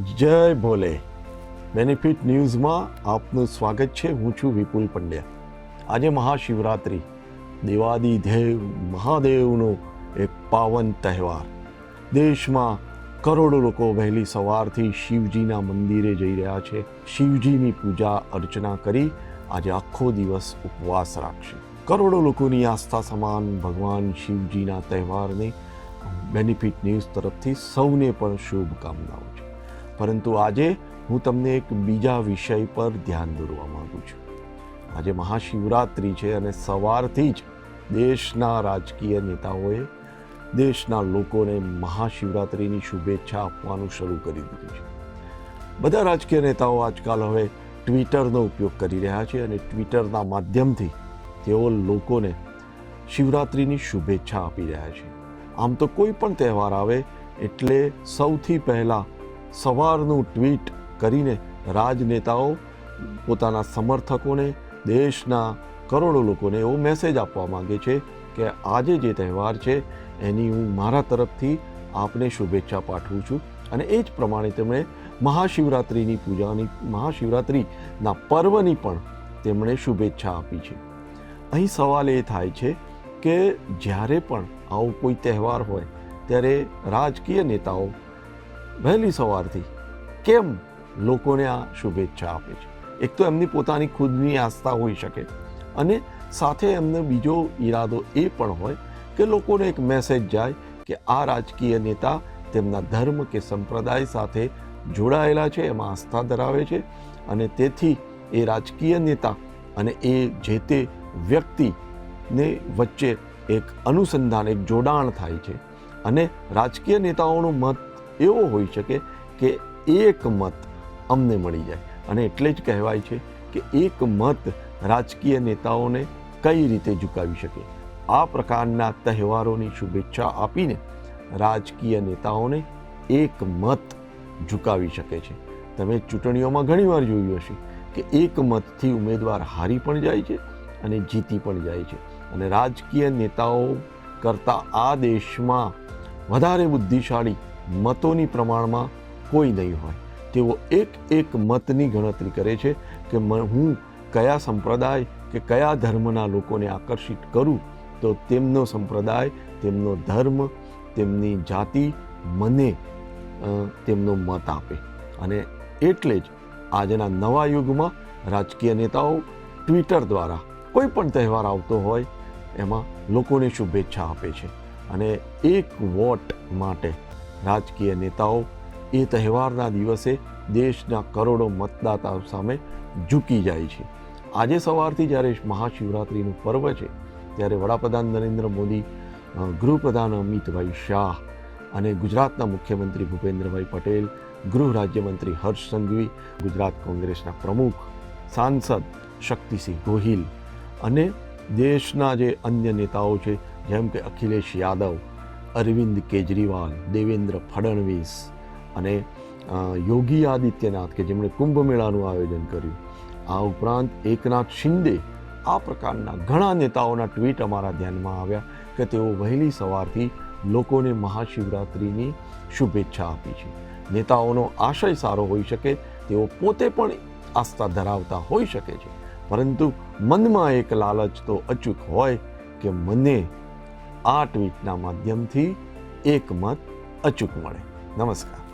જય ભોલે. બેનિફિટ ન્યૂઝમાં આપનું સ્વાગત છે. હું છું વિપુલ પંડ્યા. આજે મહાશિવરાત્રિ. દેવાદિદેવ મહાદેવનો એક પાવન તહેવાર. દેશમાં કરોડો લોકો વહેલી સવારથી શિવજીના મંદિરે જઈ રહ્યા છે. શિવજીની પૂજા અર્ચના કરી આજે આખો દિવસ ઉપવાસ રાખશે. કરોડો લોકોની આસ્થા સમાન ભગવાન શિવજીના તહેવારની બેનિફિટ ન્યૂઝ તરફથી સૌને પણ શુભકામનાઓ છે. પરંતુ આજે હું તમને એક બીજા વિષય પર ધ્યાન દોરવા માંગુ છું. આજે મહાશિવરાત્રિ છે અને સવારથી જ દેશના રાજકીય નેતાઓએ દેશના લોકોને મહાશિવરાત્રિની શુભેચ્છા આપવાનું શરૂ કરી દીધું છે. બધા રાજકીય નેતાઓ આજકાલ હવે ટ્વિટરનો ઉપયોગ કરી રહ્યા છે અને ટ્વિટરના માધ્યમથી તેઓ લોકોને શિવરાત્રિની શુભેચ્છા આપી રહ્યા છે. આમ તો કોઈ પણ તહેવાર આવે એટલે સૌથી પહેલાં સવારનું ટ્વીટ કરીને રાજનેતાઓ, પોતાના સમર્થકોને, દેશના કરોડો લોકોને એવો મેસેજ આપવા માંગે છે કે આજે જે તહેવાર છે, એની હું મારા તરફથી આપને શુભેચ્છા પાઠવું છું. અને એ જ પ્રમાણે તેમણે મહાશિવરાત્રિની પૂજાની, મહાશિવરાત્રિના પર્વની પણ તેમણે શુભેચ્છા આપી છે. અહીં સવાલ એ થાય છે કે જ્યારે પણ આવો કોઈ તહેવાર હોય, ત્યારે રાજકીય નેતાઓ વહેલી સવારથી કેમ લોકોને આ શુભેચ્છા આપે છે? એક તો એમની પોતાની ખુદની આસ્થા હોઈ શકે અને સાથે એમને બીજો ઈરાદો એ પણ હોય કે લોકોને એક મેસેજ જાય કે આ રાજકીય નેતા તેમના ધર્મ કે સંપ્રદાય સાથે જોડાયેલા છે, એમાં આસ્થા ધરાવે છે અને તેથી એ રાજકીય નેતા અને એ જે તે વ્યક્તિને વચ્ચે એક અનુસંધાન, એક જોડાણ થાય છે અને રાજકીય નેતાઓનું મત એવો હોઈ શકે કે એક મત અમને મળી જાય. અને એટલે જ કહેવાય છે કે એક મત રાજકીય નેતાઓને કઈ રીતે ઝુકાવી શકે? આ પ્રકારના તહેવારોની શુભેચ્છા આપીને રાજકીય નેતાઓને એક મત ઝુકાવી શકે છે. તમે ચૂંટણીઓમાં ઘણીવાર જોયું હશે કે એક મતથી ઉમેદવાર હારી પણ જાય છે અને જીતી પણ જાય છે. અને રાજકીય નેતાઓ કરતાં આ દેશમાં વધારે બુદ્ધિશાળી મતોની પ્રમાણમાં કોઈ નહીં હોય. તેઓ એક એક મતની ગણતરી કરે છે કે હું કયા સંપ્રદાય કે કયા ધર્મના લોકોને આકર્ષિત કરું, તો તેમનો સંપ્રદાય, તેમનો ધર્મ, તેમની જાતિ મને તેમનો મત આપે. અને એટલે જ આજના નવા યુગમાં રાજકીય નેતાઓ ટ્વિટર દ્વારા કોઈ પણ તહેવાર આવતો હોય, એમાં લોકોને શુભેચ્છા આપે છે. અને એક વોટ માટે રાજકીય નેતાઓ એ તહેવારના દિવસે દેશના કરોડો મતદાતાઓ સામે ઝૂકી જાય છે. આજે સવારથી જ્યારે મહાશિવરાત્રિનું પર્વ છે, ત્યારે વડાપ્રધાન નરેન્દ્ર મોદી ગૃહપ્રધાન અમિતભાઈ શાહ અને ગુજરાતના મુખ્યમંત્રી ભૂપેન્દ્રભાઈ પટેલ, ગૃહ રાજ્યમંત્રી હર્ષ સંઘવી, ગુજરાત કોંગ્રેસના પ્રમુખ, સાંસદ શક્તિસિંહ ગોહિલ અને દેશના જે અન્ય નેતાઓ છે, જેમ કે અખિલેશ યાદવ અરવિંદ કેજરીવાલ, દેવેન્દ્ર ફડણવીસ અને યોગી આદિત્યનાથ કે જેમણે કુંભ મેળાનું આયોજન કર્યું. આ ઉપરાંત એકનાથ શિંદે આ પ્રકારના ઘણા નેતાઓના ટ્વીટ અમારા ધ્યાનમાં આવ્યા કે તેઓ વહેલી સવારથી લોકોને મહાશિવરાત્રિની શુભેચ્છા આપી છે. નેતાઓનો આશય સારો હોઈ શકે, તેઓ પોતે પણ આસ્થા ધરાવતા હોઈ શકે છે. પરંતુ મનમાં એક લાલચ તો અચૂક હોય કે મને આ ટ્વીટના માધ્યમથી એક મત અચૂક મળે. નમસ્કાર.